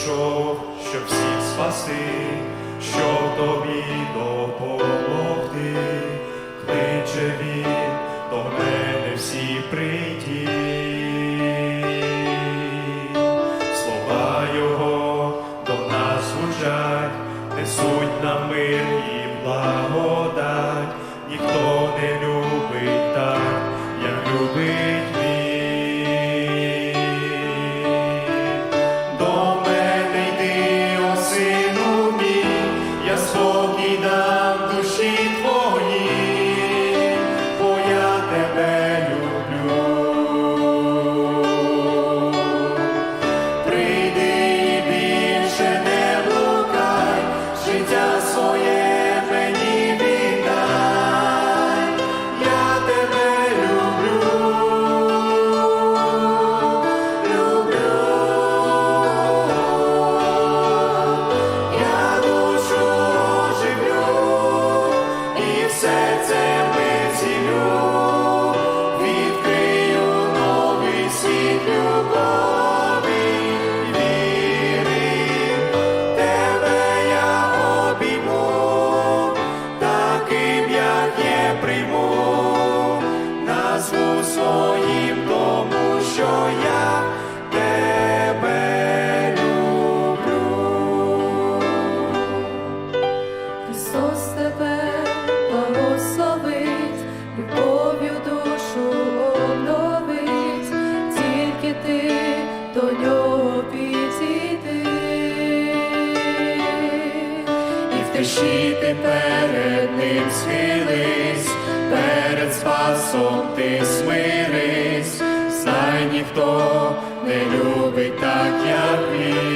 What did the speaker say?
прийшов, щоб всіх спаси, щоб тобі допомогти, кличе він до мене всі прийти. Слова Його до нас звучать, несуть нам мир і благодать, ніхто не любить так, як любить. до нього і в перед ним схились, перед спасом ти смирись, знай ніхто не любить так, як він.